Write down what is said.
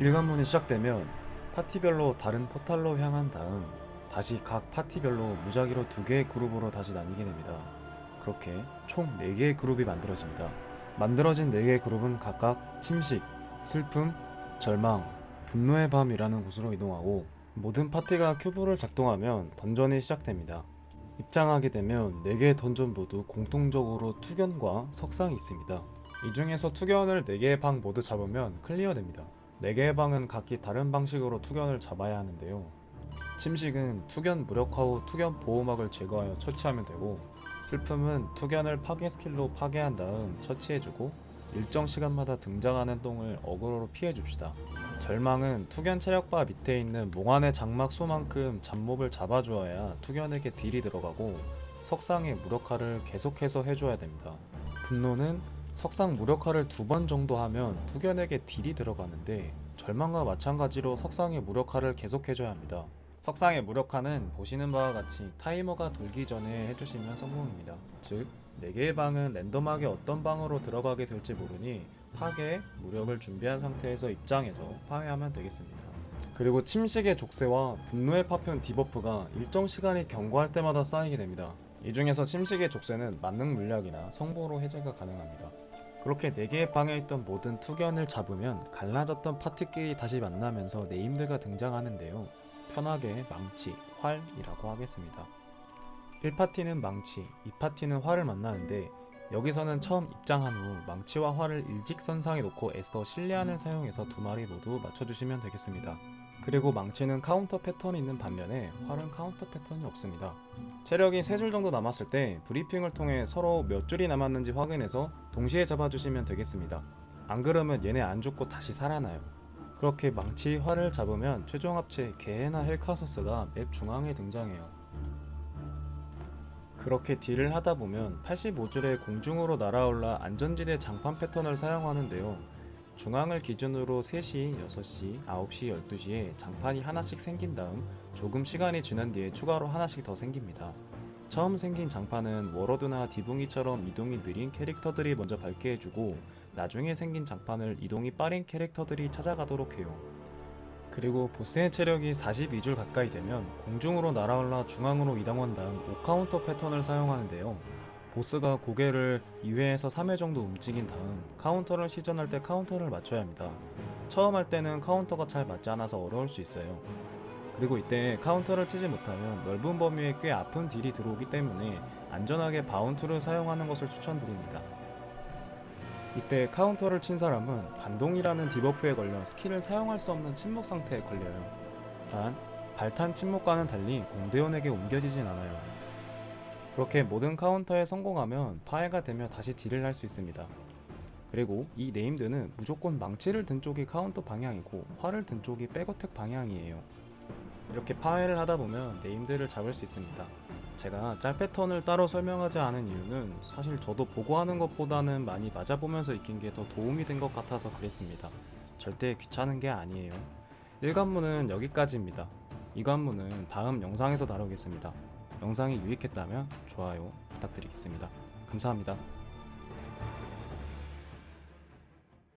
일관문이 시작되면 파티별로 다른 포탈로 향한 다음 다시 각 파티별로 무작위로 두 개의 그룹으로 다시 나뉘게 됩니다. 그렇게 총 4개의 그룹이 만들어집니다. 만들어진 4개의 그룹은 각각 침식, 슬픔, 절망, 분노의 밤이라는 곳으로 이동하고 모든 파티가 큐브를 작동하면 던전이 시작됩니다. 입장하게 되면 4개의 던전 모두 공통적으로 투견과 석상이 있습니다. 이 중에서 투견을 4개의 방 모두 잡으면 클리어됩니다. 4개의 방은 각기 다른 방식으로 투견을 잡아야 하는데요. 침식은 투견 무력화 후 투견 보호막을 제거하여 처치하면 되고 슬픔은 투견을 파괴 스킬로 파괴한 다음 처치해주고 일정 시간마다 등장하는 똥을 어그로로 피해줍시다. 절망은 투견 체력바 밑에 있는 몽환의 장막 수만큼 잡몹을 잡아주어야 투견에게 딜이 들어가고 석상의 무력화를 계속해서 해줘야 됩니다. 분노는 석상 무력화를 두 번 정도 하면 투견에게 딜이 들어가는데 절망과 마찬가지로 석상의 무력화를 계속해줘야 합니다. 석상의 무력화는 보시는 바와 같이 타이머가 돌기 전에 해주시면 성공입니다. 즉, 4개의 방은 랜덤하게 어떤 방으로 들어가게 될지 모르니 파괴, 무력을 준비한 상태에서 입장해서 파괴하면 되겠습니다. 그리고 침식의 족쇄와 분노의 파편 디버프가 일정 시간이 경과할 때마다 쌓이게 됩니다. 이 중에서 침식의 족쇄는 만능 물약이나 성보로 해제가 가능합니다. 그렇게 4개의 방에 있던 모든 투견을 잡으면 갈라졌던 파티끼리 다시 만나면서 네임드가 등장하는데요. 편하게 망치, 활이라고 하겠습니다. 1파티는 망치, 2파티는 활을 만나는데 여기서는 처음 입장한 후 망치와 활을 일직선상에 놓고 에스더 실리안을 사용해서 두 마리 모두 맞춰주시면 되겠습니다. 그리고 망치는 카운터 패턴이 있는 반면에 활은 카운터 패턴이 없습니다. 체력이 3줄 정도 남았을 때 브리핑을 통해 서로 몇 줄이 남았는지 확인해서 동시에 잡아주시면 되겠습니다. 안 그러면 얘네 안 죽고 다시 살아나요. 그렇게 망치 활을 잡으면 최종 합체 개헤나 헬카소스가 맵 중앙에 등장해요. 그렇게 딜을 하다 보면 85줄의 공중으로 날아올라 안전지대 장판 패턴을 사용하는데요. 중앙을 기준으로 3시, 6시, 9시, 12시에 장판이 하나씩 생긴 다음 조금 시간이 지난 뒤에 추가로 하나씩 더 생깁니다. 처음 생긴 장판은 워로드나 디붕이처럼 이동이 느린 캐릭터들이 먼저 밟게 해주고 나중에 생긴 장판을 이동이 빠른 캐릭터들이 찾아가도록 해요. 그리고 보스의 체력이 42줄 가까이 되면 공중으로 날아올라 중앙으로 이동한 다음 5카운터 패턴을 사용하는데요. 보스가 고개를 2회에서 3회 정도 움직인 다음 카운터를 시전할 때 카운터를 맞춰야 합니다. 처음 할 때는 카운터가 잘 맞지 않아서 어려울 수 있어요. 그리고 이때 카운터를 치지 못하면 넓은 범위에 꽤 아픈 딜이 들어오기 때문에 안전하게 바운트를 사용하는 것을 추천드립니다. 이때 카운터를 친 사람은 반동이라는 디버프에 걸려 스킬을 사용할 수 없는 침묵 상태에 걸려요. 단, 발탄 침묵과는 달리 공대원에게 옮겨지진 않아요. 그렇게 모든 카운터에 성공하면 파해가 되며 다시 딜을 할 수 있습니다. 그리고 이 네임드는 무조건 망치를 든 쪽이 카운터 방향이고 활을 든 쪽이 백어택 방향이에요. 이렇게 파해를 하다 보면 네임드를 잡을 수 있습니다. 제가 짤 패턴을 따로 설명하지 않은 이유는 사실 저도 보고 하는 것보다는 많이 맞아보면서 익힌 게 더 도움이 된 것 같아서 그랬습니다. 절대 귀찮은 게 아니에요. 1관문은 여기까지입니다. 2관문은 다음 영상에서 다루겠습니다. 영상이 유익했다면 좋아요 부탁드리겠습니다. 감사합니다.